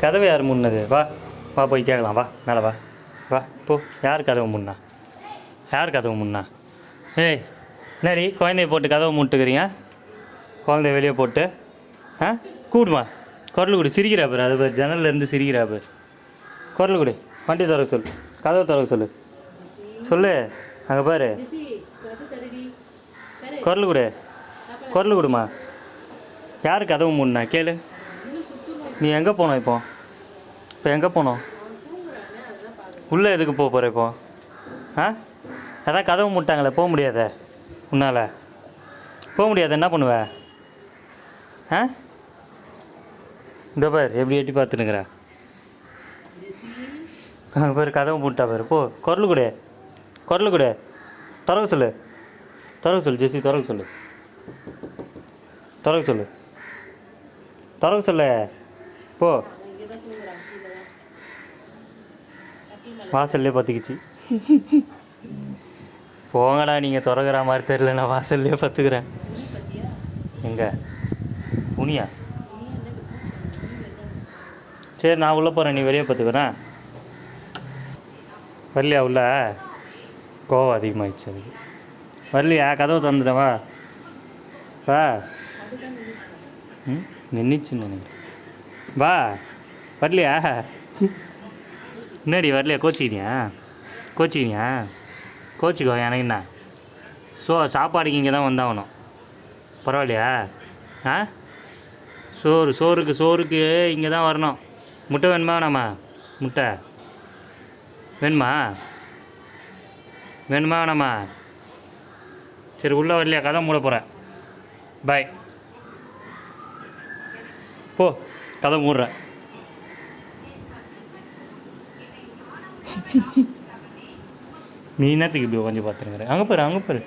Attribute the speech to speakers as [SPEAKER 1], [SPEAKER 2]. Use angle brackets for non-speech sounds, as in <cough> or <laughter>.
[SPEAKER 1] கதவை யார் முன்னது? வா வா போய் கேட்கலாம். வா மேலே வா. வா போ. யார் கதவு முன்னா? யார் கதவு முன்னா? ஏய் என்னடி? குழந்தைய போட்டு கதவை முட்டுக்கிறீங்க? குழந்தைய வெளியே போட்டு ஆ? கூடுமா குரல் கொடு. சிரிக்கிறா அது ஜன்னல்லேருந்து ஜன்னல்ல சிரிக்கிறா பாரு. குரல் கொடு. வண்டி திறக்க சொல்லு. கதவை திறக்க சொல்லு. சொல்லு. அங்கே பாரு. குரல் கொடு. குரல் கொடுமா. யார் கதவு முன்னா? கேளு. நீ எங்கே போனோம் இப்போ? இப்போ எங்கே போனோம்? உள்ளே எதுக்கு போக போகிற இப்போ? ஆ? அதான் கதவு முட்டாங்களே போக முடியாத. உன்னால். போக முடியாது என்ன பண்ணுவ? ஆ? இந்த பார் எப்படி எட்டி பார்த்துனுங்கிற அங்கே பாரு கதவு முட்டா பாரு போ. குரல் கொடு. குரல் கொடு. திறக்க சொல்லு. திறக்க சொல்லு ஜெஸ்ஸி திறக்க சொல்லு. திறக்க சொல்லு. திறக்க சொல்லு. போ. வாசல்லே பற்றிக்கிச்சு போங்கடா நீங்கள் திறக்கிற மாதிரி தெரில நான் வாசல்லே பத்துக்கிறேன். எங்கே? புனியா சரி நான் உள்ளே போகிறேன் நீ வெளியே பார்த்துக்கிறேன் வரலையா உள்ள? கோவம் அதிகமாகிடுச்சு அதுக்கு. வரலையா கதவை தந்துடவா வா. வா. ம் நின்றுச்சுன்னு நினைக்கிறேன். வா வரலையா? என்னடி வரலையா? கோச்சிக்கினியா? கோச்சிக்கினியா? கோச்சிக்கோ எனக்கு என்ன? சோ சாப்பாடுக்கு இங்கே தான் வந்தாகணும். பரவாயில்லையா? ஆ? சோறு சோறுக்கு சோறுக்கு இங்கே தான் வரணும். முட்டை வேணுமா வேணாமா? முட்டை. வேணுமா? வேணுமா வேணாமா? சரி உள்ளே வரலையா? கதை மூட போகிறேன் பாய் போ. கதை மூடுறேன் <laughs> நீ என்னத்துக்கு இப்படி உட்காந்து பார்த்துருங்கிற அங்கே பாரு அங்கே பாரு.